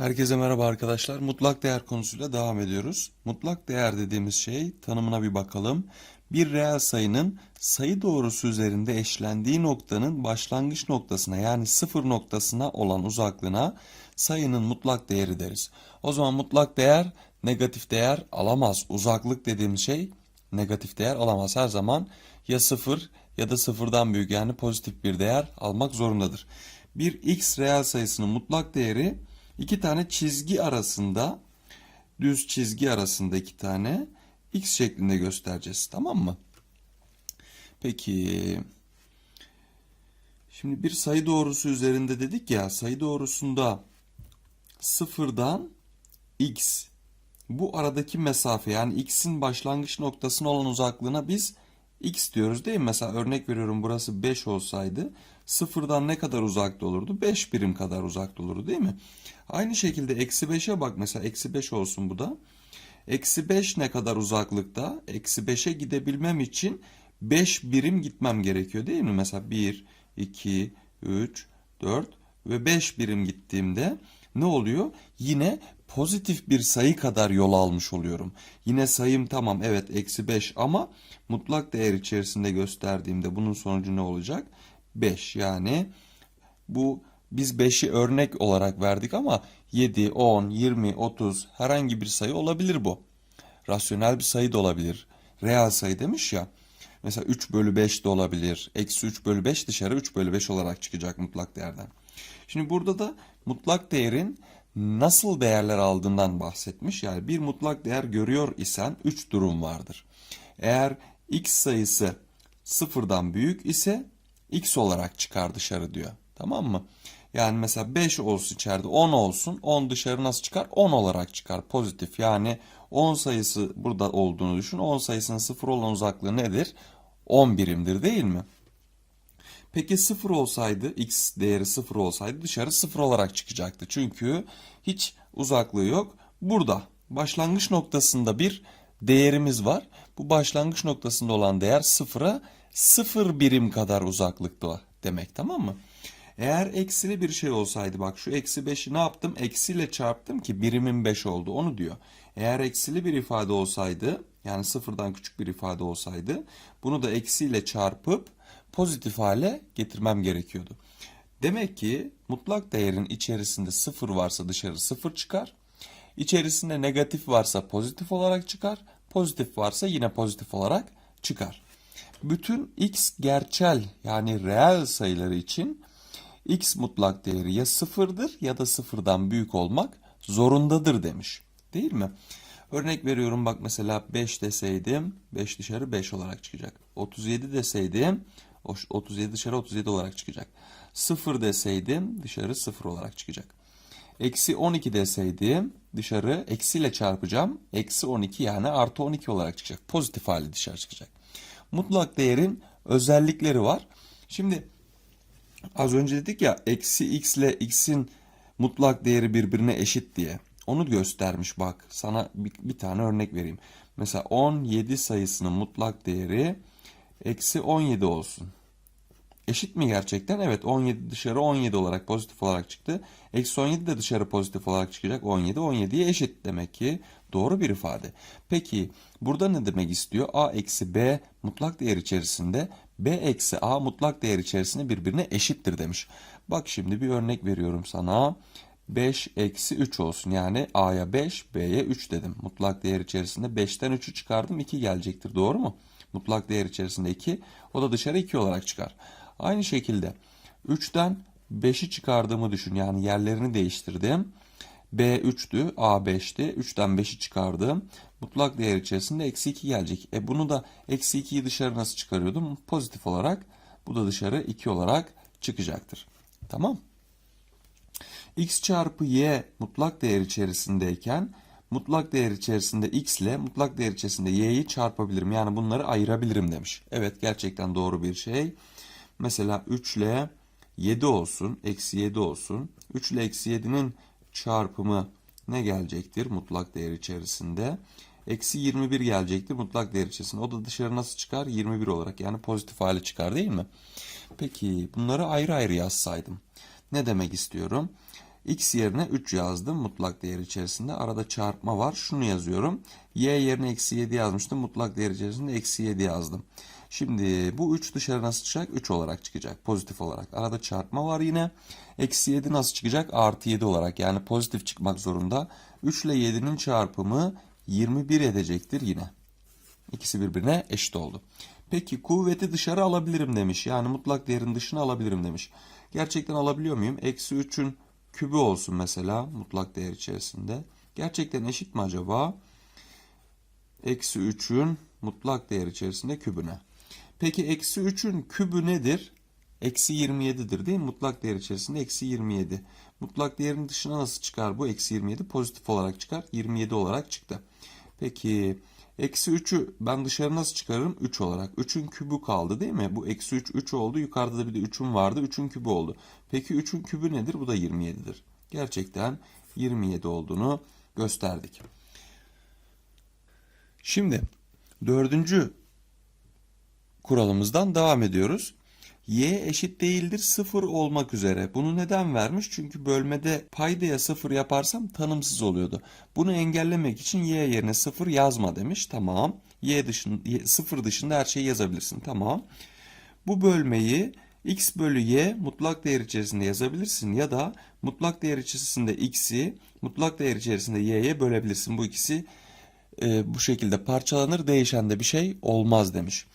Herkese merhaba arkadaşlar. Mutlak değer konusuyla devam ediyoruz. Mutlak değer dediğimiz şey tanımına bir bakalım. Bir reel sayının sayı doğrusu üzerinde eşlendiği noktanın başlangıç noktasına yani sıfır noktasına olan uzaklığına sayının mutlak değeri deriz. O zaman mutlak değer negatif değer alamaz. Uzaklık dediğimiz şey negatif değer alamaz. Her zaman ya sıfır ya da sıfırdan büyük yani pozitif bir değer almak zorundadır. Bir x reel sayısının mutlak değeri iki tane çizgi arasında düz çizgi arasında iki tane x şeklinde göstereceğiz. Tamam mı? Peki şimdi bir sayı doğrusu üzerinde dedik ya sayı doğrusunda sıfırdan x bu aradaki mesafe yani x'in başlangıç noktasına olan uzaklığına biz x diyoruz değil mi? Mesela örnek veriyorum burası 5 olsaydı sıfırdan ne kadar uzakta olurdu? 5 birim kadar uzakta olurdu değil mi? Aynı şekilde eksi 5'e bak mesela eksi 5 olsun bu da. Eksi 5 ne kadar uzaklıkta? Eksi 5'e gidebilmem için 5 birim gitmem gerekiyor değil mi? Mesela 1, 2, 3, 4 ve 5 birim gittiğimde ne oluyor? Yine pozitif bir sayı kadar yol almış oluyorum. Yine sayım tamam evet eksi 5 ama mutlak değer içerisinde gösterdiğimde bunun sonucu ne olacak? 5 yani bu biz 5'i örnek olarak verdik ama 7, 10, 20, 30 herhangi bir sayı olabilir bu. Rasyonel bir sayı da olabilir. Reel sayı demiş ya. Mesela 3 bölü 5 de olabilir. Eksi 3 bölü 5 dışarı 3 bölü 5 olarak çıkacak mutlak değerden. Şimdi burada da mutlak değerin nasıl değerler aldığından bahsetmiş. Yani bir mutlak değer görüyor isen 3 durum vardır. Eğer x sayısı sıfırdan büyük ise x olarak çıkar dışarı diyor. Tamam mı? Yani mesela 5 olsun içeride 10 olsun. 10 dışarı nasıl çıkar? 10 olarak çıkar. Pozitif. Yani 10 sayısı burada olduğunu düşün. 10 sayısının 0 olan uzaklığı nedir? 10 birimdir değil mi? Peki 0 olsaydı, x değeri 0 olsaydı dışarı 0 olarak çıkacaktı. Çünkü hiç uzaklığı yok. Burada başlangıç noktasında bir değerimiz var. Bu başlangıç noktasında olan değer 0'a 0 birim kadar uzaklıkta demek tamam mı? Eğer eksili bir şey olsaydı bak şu eksi 5'i ne yaptım? Eksiyle çarptım ki birimin 5 oldu onu diyor. Eğer eksili bir ifade olsaydı yani sıfırdan küçük bir ifade olsaydı bunu da eksiyle çarpıp pozitif hale getirmem gerekiyordu. Demek ki mutlak değerin içerisinde sıfır varsa dışarı sıfır çıkar. İçerisinde negatif varsa pozitif olarak çıkar. Pozitif varsa yine pozitif olarak çıkar. Bütün x gerçel yani reel sayıları için x mutlak değeri ya sıfırdır ya da sıfırdan büyük olmak zorundadır demiş. Değil mi? Örnek veriyorum bak mesela 5 deseydim 5 dışarı 5 olarak çıkacak. 37 deseydim 37 dışarı 37 olarak çıkacak. 0 deseydim dışarı 0 olarak çıkacak. Eksi 12 deseydim dışarı eksiyle çarpacağım. Eksi 12 yani artı 12 olarak çıkacak. Pozitif hali dışarı çıkacak. Mutlak değerin özellikleri var. Şimdi Az önce dedik ya eksi x ile x'in mutlak değeri birbirine eşit diye. Onu göstermiş bak. Sana bir, bir tane örnek vereyim. Mesela 17 sayısının mutlak değeri eksi 17 olsun. Eşit mi gerçekten? Evet 17 dışarı 17 olarak pozitif olarak çıktı. Eksi 17 de dışarı pozitif olarak çıkacak. 17 17'ye eşit demek ki doğru bir ifade. Peki burada ne demek istiyor? A eksi B mutlak değer içerisinde B eksi A mutlak değer içerisinde birbirine eşittir demiş. Bak şimdi bir örnek veriyorum sana. 5 eksi 3 olsun. Yani A'ya 5, B'ye 3 dedim. Mutlak değer içerisinde 5'ten 3'ü çıkardım 2 gelecektir. Doğru mu? Mutlak değer içerisinde 2. O da dışarı 2 olarak çıkar. Aynı şekilde 3'ten 5'i çıkardığımı düşün. Yani yerlerini değiştirdim. B 3'tü, A 5'ti. 3'ten 5'i çıkardım. Mutlak değer içerisinde eksi 2 gelecek. E bunu da eksi 2'yi dışarı nasıl çıkarıyordum? Pozitif olarak. Bu da dışarı 2 olarak çıkacaktır. Tamam. X çarpı Y mutlak değer içerisindeyken mutlak değer içerisinde x ile mutlak değer içerisinde y'yi çarpabilirim. Yani bunları ayırabilirim demiş. Evet gerçekten doğru bir şey. Mesela 3 ile 7 olsun. Eksi 7 olsun. 3 ile eksi 7'nin çarpımı ne gelecektir mutlak değer içerisinde? Eksi 21 gelecektir mutlak değer içerisinde. O da dışarı nasıl çıkar? 21 olarak yani pozitif hale çıkar değil mi? Peki bunları ayrı ayrı yazsaydım. Ne demek istiyorum? X yerine 3 yazdım mutlak değer içerisinde. Arada çarpma var. Şunu yazıyorum. y yerine eksi 7 yazmıştım. Mutlak değer içerisinde eksi 7 yazdım. Şimdi bu 3 dışarı nasıl çıkacak? 3 olarak çıkacak. Pozitif olarak. Arada çarpma var yine. Eksi 7 nasıl çıkacak? Artı 7 olarak. Yani pozitif çıkmak zorunda. 3 ile 7'nin çarpımı 21 edecektir yine. İkisi birbirine eşit oldu. Peki kuvveti dışarı alabilirim demiş. Yani mutlak değerin dışına alabilirim demiş. Gerçekten alabiliyor muyum? Eksi 3'ün kübü olsun mesela mutlak değer içerisinde. Gerçekten eşit mi acaba? Eksi 3'ün mutlak değer içerisinde kübüne. Peki eksi 3'ün kübü nedir? Eksi 27'dir değil mi? Mutlak değer içerisinde eksi 27. Mutlak değerin dışına nasıl çıkar bu? Eksi 27 pozitif olarak çıkar. 27 olarak çıktı. Peki eksi 3'ü ben dışarı nasıl çıkarırım? 3 olarak. 3'ün kübü kaldı değil mi? Bu eksi 3 3 oldu. Yukarıda da bir de 3'ün vardı. 3'ün kübü oldu. Peki 3'ün kübü nedir? Bu da 27'dir. Gerçekten 27 olduğunu gösterdik. Şimdi dördüncü kuralımızdan devam ediyoruz. Y eşit değildir 0 olmak üzere. Bunu neden vermiş? Çünkü bölmede paydaya 0 yaparsam tanımsız oluyordu. Bunu engellemek için y yerine 0 yazma demiş. Tamam. Y dışında 0 dışında her şeyi yazabilirsin. Tamam. Bu bölmeyi x bölü y mutlak değer içerisinde yazabilirsin ya da mutlak değer içerisinde x'i mutlak değer içerisinde y'ye bölebilirsin. Bu ikisi e, bu şekilde parçalanır değişen de bir şey olmaz demiş.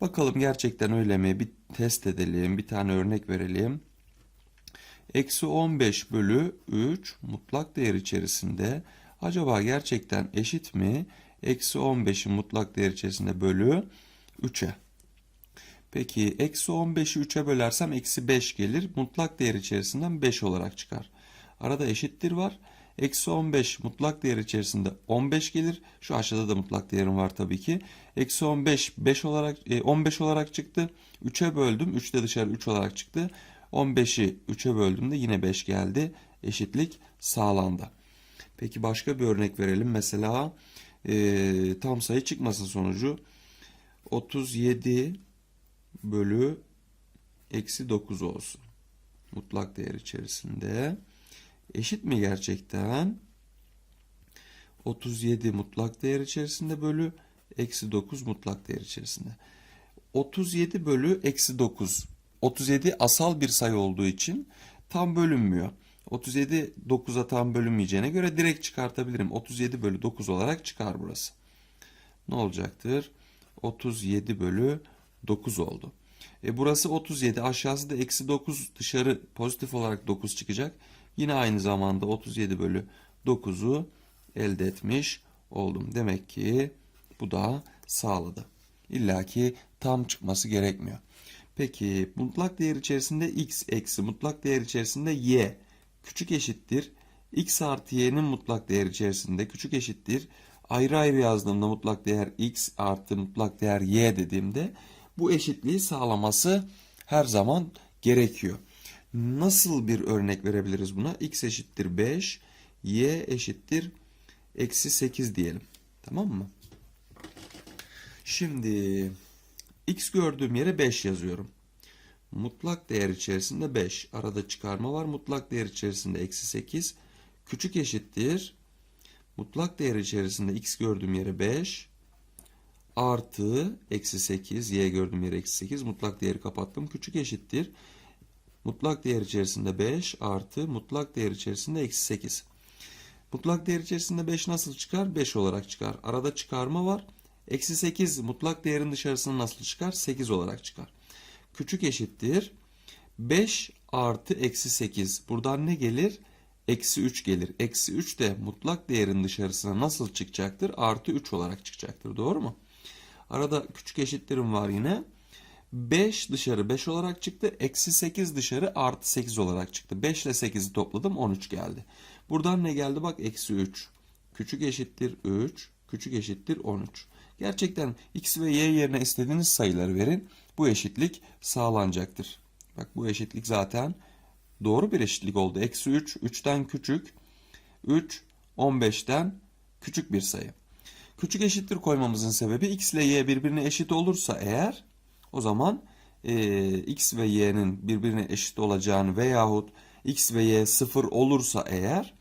Bakalım gerçekten öyle mi? Bir test edelim. Bir tane örnek verelim. Eksi 15 bölü 3 mutlak değer içerisinde acaba gerçekten eşit mi? Eksi 15'in mutlak değer içerisinde bölü 3'e. Peki eksi 15'i 3'e bölersem eksi 5 gelir. Mutlak değer içerisinden 5 olarak çıkar. Arada eşittir var. Eksi 15 mutlak değer içerisinde 15 gelir. Şu aşağıda da mutlak değerim var tabii ki. Eksi 15 5 olarak 15 olarak çıktı. 3'e böldüm. 3 de dışarı 3 olarak çıktı. 15'i 3'e böldüğümde yine 5 geldi. Eşitlik sağlandı. Peki başka bir örnek verelim. Mesela e, tam sayı çıkmasın sonucu. 37 bölü eksi 9 olsun. Mutlak değer içerisinde. Eşit mi gerçekten? 37 mutlak değer içerisinde bölü eksi 9 mutlak değer içerisinde. 37 bölü eksi 9. 37 asal bir sayı olduğu için tam bölünmüyor. 37 9'a tam bölünmeyeceğine göre direkt çıkartabilirim. 37 bölü 9 olarak çıkar burası. Ne olacaktır? 37 bölü 9 oldu. E burası 37 aşağısı da eksi 9 dışarı pozitif olarak 9 çıkacak. Yine aynı zamanda 37 bölü 9'u elde etmiş oldum. Demek ki bu da sağladı. İlla ki tam çıkması gerekmiyor. Peki mutlak değer içerisinde x eksi mutlak değer içerisinde y küçük eşittir. x artı y'nin mutlak değer içerisinde küçük eşittir. Ayrı ayrı yazdığımda mutlak değer x artı mutlak değer y dediğimde bu eşitliği sağlaması her zaman gerekiyor. Nasıl bir örnek verebiliriz buna? x eşittir 5, y eşittir eksi 8 diyelim. Tamam mı? Şimdi x gördüğüm yere 5 yazıyorum. Mutlak değer içerisinde 5. Arada çıkarma var. Mutlak değer içerisinde eksi 8. Küçük eşittir. Mutlak değer içerisinde x gördüğüm yere 5. Artı eksi 8. Y gördüğüm yere eksi 8. Mutlak değeri kapattım. Küçük eşittir. Mutlak değer içerisinde 5 artı mutlak değer içerisinde eksi 8. Mutlak değer içerisinde 5 nasıl çıkar? 5 olarak çıkar. Arada çıkarma var. Eksi 8 mutlak değerin dışarısına nasıl çıkar? 8 olarak çıkar. Küçük eşittir. 5 artı eksi 8. Buradan ne gelir? Eksi 3 gelir. Eksi 3 de mutlak değerin dışarısına nasıl çıkacaktır? Artı 3 olarak çıkacaktır. Doğru mu? Arada küçük eşitlerim var yine. 5 dışarı 5 olarak çıktı. Eksi 8 dışarı artı 8 olarak çıktı. 5 ile 8'i topladım 13 geldi. Buradan ne geldi? Bak eksi 3. Küçük eşittir 3. Küçük eşittir 13. Gerçekten x ve y yerine istediğiniz sayıları verin. Bu eşitlik sağlanacaktır. Bak bu eşitlik zaten doğru bir eşitlik oldu. Eksi 3, 3'ten küçük. 3, 15'ten küçük bir sayı. Küçük eşittir koymamızın sebebi x ile y birbirine eşit olursa eğer o zaman e, x ve y'nin birbirine eşit olacağını veyahut x ve y 0 olursa eğer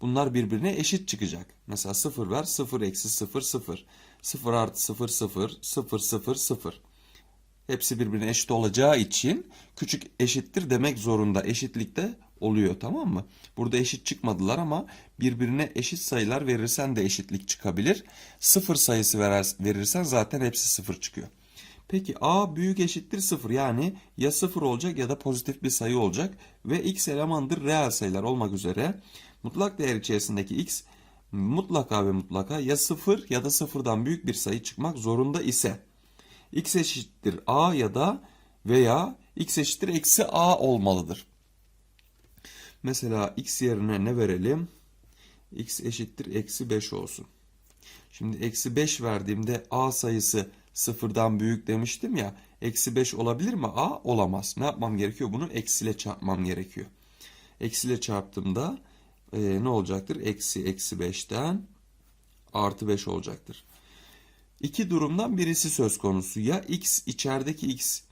bunlar birbirine eşit çıkacak. Mesela 0 ver 0 eksi 0 0. 0 artı 0 0 0 0 0. Hepsi birbirine eşit olacağı için küçük eşittir demek zorunda. Eşitlikte oluyor tamam mı? Burada eşit çıkmadılar ama birbirine eşit sayılar verirsen de eşitlik çıkabilir. Sıfır sayısı verirsen zaten hepsi sıfır çıkıyor. Peki a büyük eşittir sıfır yani ya sıfır olacak ya da pozitif bir sayı olacak ve x elemandır reel sayılar olmak üzere mutlak değer içerisindeki x mutlaka ve mutlaka ya sıfır ya da sıfırdan büyük bir sayı çıkmak zorunda ise x eşittir a ya da veya x eşittir eksi a olmalıdır. Mesela x yerine ne verelim? x eşittir eksi 5 olsun. Şimdi eksi 5 verdiğimde a sayısı sıfırdan büyük demiştim ya. Eksi 5 olabilir mi? a olamaz. Ne yapmam gerekiyor? Bunu eksiyle çarpmam gerekiyor. Eksiyle çarptığımda e, ne olacaktır? Eksi eksi 5'ten artı 5 olacaktır. İki durumdan birisi söz konusu. Ya x içerideki x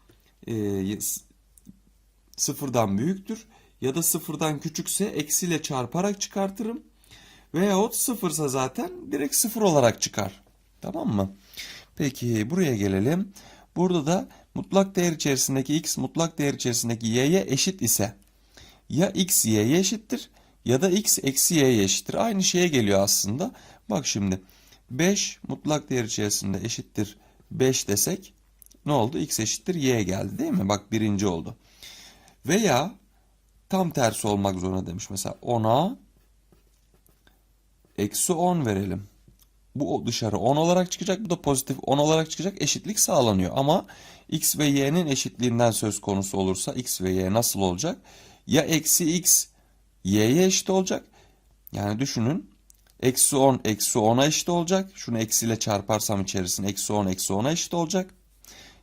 e, sıfırdan büyüktür ya da sıfırdan küçükse eksiyle çarparak çıkartırım. Veyahut sıfırsa zaten direkt sıfır olarak çıkar. Tamam mı? Peki buraya gelelim. Burada da mutlak değer içerisindeki x mutlak değer içerisindeki y'ye eşit ise ya x y'ye eşittir ya da x eksi y'ye eşittir. Aynı şeye geliyor aslında. Bak şimdi 5 mutlak değer içerisinde eşittir 5 desek ne oldu? x eşittir y geldi değil mi? Bak birinci oldu. Veya tam tersi olmak zorunda demiş. Mesela 10'a eksi 10 verelim. Bu dışarı 10 olarak çıkacak. Bu da pozitif 10 olarak çıkacak. Eşitlik sağlanıyor. Ama x ve y'nin eşitliğinden söz konusu olursa x ve y nasıl olacak? Ya eksi x y'ye eşit olacak. Yani düşünün. Eksi 10 eksi 10'a eşit olacak. Şunu eksiyle çarparsam içerisine eksi 10 eksi 10'a eşit olacak.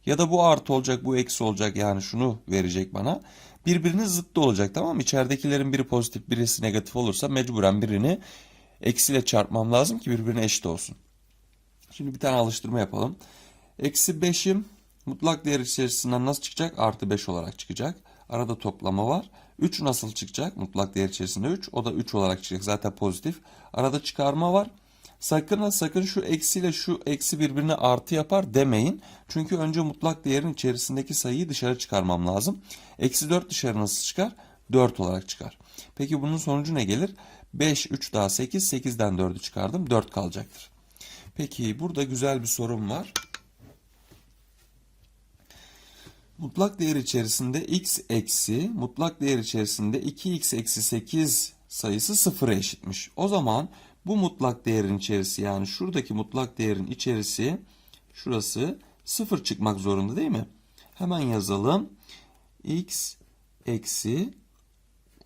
Ya da bu artı olacak bu eksi olacak yani şunu verecek bana. Birbirinin zıttı olacak tamam mı? İçeridekilerin biri pozitif birisi negatif olursa mecburen birini eksiyle çarpmam lazım ki birbirine eşit olsun. Şimdi bir tane alıştırma yapalım. Eksi 5'im mutlak değer içerisinden nasıl çıkacak? Artı 5 olarak çıkacak. Arada toplama var. 3 nasıl çıkacak? Mutlak değer içerisinde 3. O da 3 olarak çıkacak. Zaten pozitif. Arada çıkarma var. Sakın ha sakın şu eksiyle şu eksi birbirine artı yapar demeyin. Çünkü önce mutlak değerin içerisindeki sayıyı dışarı çıkarmam lazım. Eksi 4 dışarı nasıl çıkar? 4 olarak çıkar. Peki bunun sonucu ne gelir? 5, 3 daha 8, 8'den 4'ü çıkardım. 4 kalacaktır. Peki burada güzel bir sorum var. Mutlak değer içerisinde x eksi mutlak değer içerisinde 2x eksi 8 sayısı sıfıra eşitmiş. O zaman bu mutlak değerin içerisi yani şuradaki mutlak değerin içerisi şurası sıfır çıkmak zorunda değil mi? Hemen yazalım. x eksi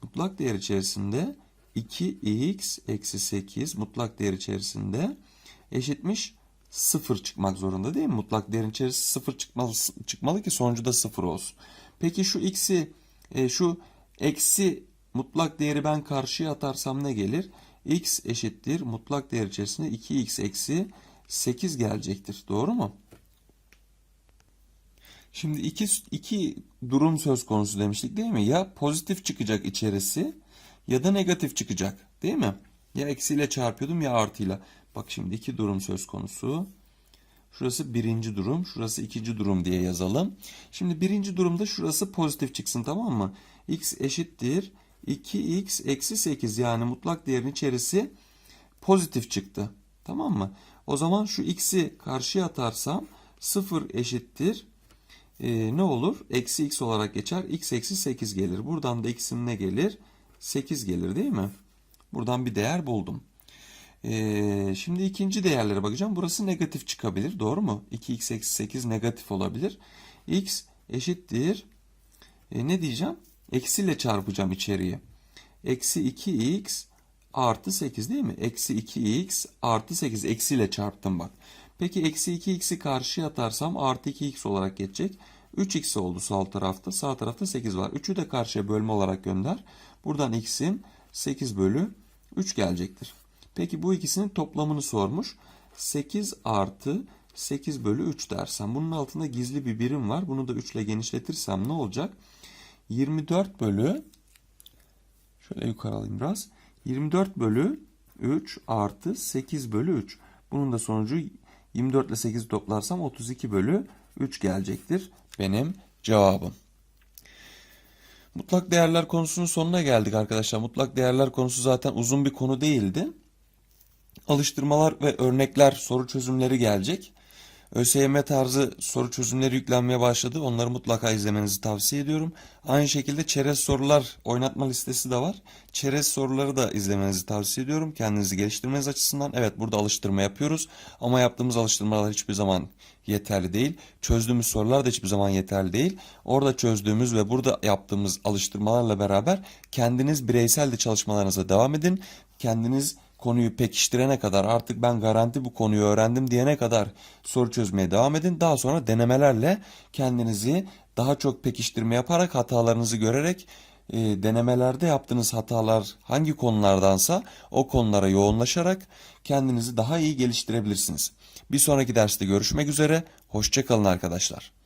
mutlak değer içerisinde 2x eksi 8 mutlak değer içerisinde eşitmiş 0 çıkmak zorunda değil mi? Mutlak değerin içerisi 0 çıkmalı, çıkmalı ki sonucu da 0 olsun. Peki şu x'i e, şu eksi mutlak değeri ben karşıya atarsam ne gelir? x eşittir mutlak değer içerisinde 2x eksi 8 gelecektir. Doğru mu? Şimdi iki, iki durum söz konusu demiştik değil mi? Ya pozitif çıkacak içerisi ya da negatif çıkacak değil mi? Ya eksiyle çarpıyordum ya artıyla. Bak şimdi iki durum söz konusu. Şurası birinci durum, şurası ikinci durum diye yazalım. Şimdi birinci durumda şurası pozitif çıksın tamam mı? x eşittir 2x eksi 8 yani mutlak değerin içerisi pozitif çıktı. Tamam mı? O zaman şu x'i karşıya atarsam 0 eşittir. Ee, ne olur? Eksi x olarak geçer. x eksi 8 gelir. Buradan da x'in ne gelir? 8 gelir değil mi? Buradan bir değer buldum. Ee, şimdi ikinci değerlere bakacağım. Burası negatif çıkabilir. Doğru mu? 2x eksi 8 negatif olabilir. x eşittir. E, ne diyeceğim? Eksiyle çarpacağım içeriye. Eksi 2x artı 8 değil mi? Eksi 2x artı 8 eksiyle çarptım bak. Peki eksi 2x'i karşıya atarsam artı 2x olarak geçecek. 3x oldu sol tarafta. Sağ tarafta 8 var. 3'ü de karşıya bölme olarak gönder. Buradan x'in 8 bölü 3 gelecektir. Peki bu ikisinin toplamını sormuş. 8 artı 8 bölü 3 dersem. Bunun altında gizli bir birim var. Bunu da 3 ile genişletirsem ne olacak? 24 bölü Şöyle yukarı alayım biraz. 24 bölü 3 artı 8 bölü 3. Bunun da sonucu 24 ile 8 toplarsam 32 bölü 3 gelecektir. Benim cevabım. Mutlak değerler konusunun sonuna geldik arkadaşlar. Mutlak değerler konusu zaten uzun bir konu değildi. Alıştırmalar ve örnekler soru çözümleri gelecek. ÖSYM tarzı soru çözümleri yüklenmeye başladı. Onları mutlaka izlemenizi tavsiye ediyorum. Aynı şekilde çerez sorular oynatma listesi de var. Çerez soruları da izlemenizi tavsiye ediyorum. Kendinizi geliştirmeniz açısından. Evet burada alıştırma yapıyoruz. Ama yaptığımız alıştırmalar hiçbir zaman yeterli değil. Çözdüğümüz sorular da hiçbir zaman yeterli değil. Orada çözdüğümüz ve burada yaptığımız alıştırmalarla beraber kendiniz bireysel de çalışmalarınıza devam edin. Kendiniz konuyu pekiştirene kadar artık ben garanti bu konuyu öğrendim diyene kadar soru çözmeye devam edin. Daha sonra denemelerle kendinizi daha çok pekiştirme yaparak hatalarınızı görerek e, denemelerde yaptığınız hatalar hangi konulardansa o konulara yoğunlaşarak kendinizi daha iyi geliştirebilirsiniz. Bir sonraki derste görüşmek üzere. Hoşçakalın arkadaşlar.